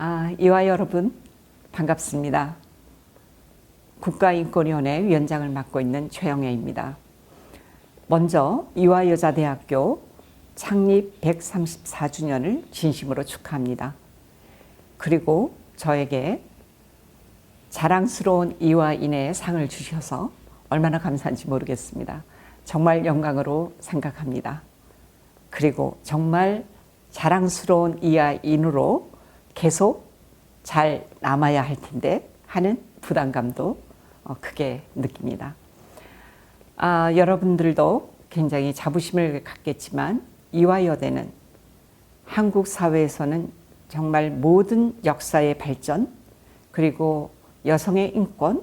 아, 이와 여러분 반갑습니다. 국가인권위원회 위원장을 맡고 있는 최영애입니다. 먼저 이화여자대학교 창립 134주년을 진심으로 축하합니다. 그리고 저에게 자랑스러운 이화인의 상을 주셔서 얼마나 감사한지 모르겠습니다. 정말 영광으로 생각합니다. 그리고 정말 자랑스러운 이화인으로 계속 잘 남아야 할 텐데 하는 부담감도 어, 크게 느낍니다. 아, 여러분들도 굉장히 자부심을 갖겠지만 이화여대는 한국 사회에서는 정말 모든 역사의 발전 그리고 여성의 인권,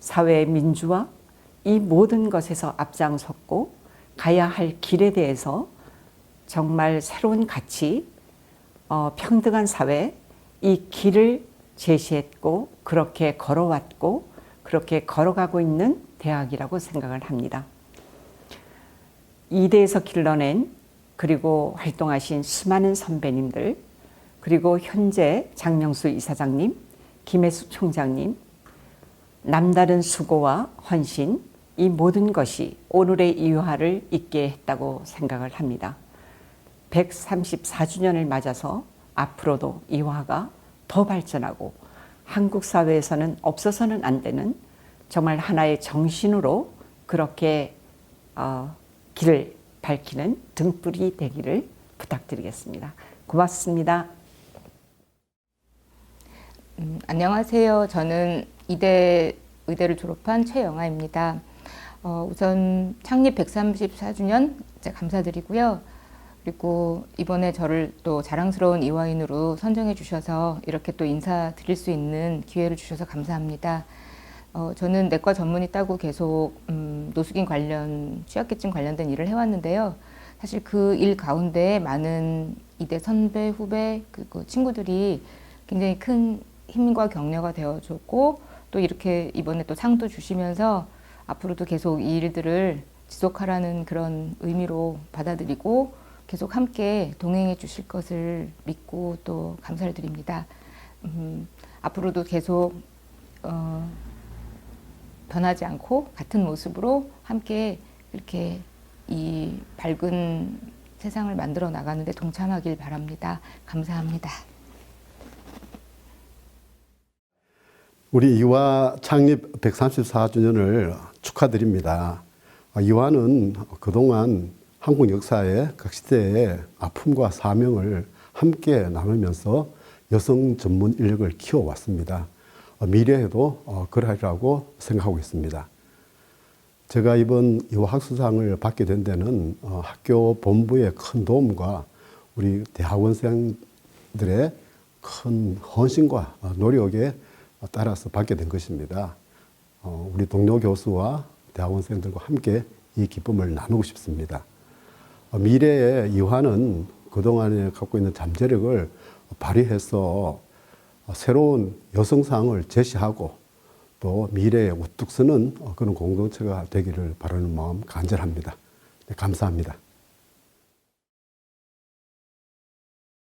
사회의 민주화 이 모든 것에서 앞장섰고 가야 할 길에 대해서 정말 새로운 가치, 어, 평등한 사회 이 길을 제시했고 그렇게 걸어왔고 그렇게 걸어가고 있는 대학이라고 생각을 합니다. 이대에서 길러낸 그리고 활동하신 수많은 선배님들 그리고 현재 장명수 이사장님, 김혜수 총장님 남다른 수고와 헌신 이 모든 것이 오늘의 이화를 있게 했다고 생각을 합니다. 134주년을 맞아서 앞으로도 이 화가 더 발전하고 한국 사회에서는 없어서는 안 되는 정말 하나의 정신으로 그렇게 어, 길을 밝히는 등불이 되기를 부탁드리겠습니다. 고맙습니다. 음, 안녕하세요. 저는 이대 의대를 졸업한 최영아입니다. 어, 우선 창립 134주년 감사드리고요. 그리고 이번에 저를 또 자랑스러운 이화인으로 선정해 주셔서 이렇게 또 인사드릴 수 있는 기회를 주셔서 감사합니다. 어, 저는 내과 전문의 따고 계속 음, 노숙인 관련 취약계층 관련된 일을 해왔는데요. 사실 그 일 가운데 많은 이대 선배 후배 그 친구들이 굉장히 큰 힘과 격려가 되어줬고 또 이렇게 이번에 또 상도 주시면서 앞으로도 계속 이 일들을 지속하라는 그런 의미로 받아들이고 계속 함께 동행해 주실 것을 믿고 또 감사를 드립니다. 음, 앞으로도 계속 어, 변하지 않고 같은 모습으로 함께 이렇게 이 밝은 세상을 만들어 나가는데 동참하길 바랍니다. 감사합니다. 우리 이화 창립 134주년을 축하드립니다. 이화는 그동안 한국 역사의 각 시대의 아픔과 사명을 함께 나누면서 여성 전문 인력을 키워왔습니다. 미래에도 그러리라고 생각하고 있습니다. 제가 이번 이화 학수상을 받게 된 데는 학교 본부의 큰 도움과 우리 대학원생들의 큰 헌신과 노력에 따라서 받게 된 것입니다. 우리 동료 교수와 대학원생들과 함께 이 기쁨을 나누고 싶습니다. 미래의 이화는 그동안에 갖고 있는 잠재력을 발휘해서 새로운 여성상을 제시하고 또 미래에 우뚝 서는 그런 공동체가 되기를 바라는 마음 간절합니다. 네, 감사합니다.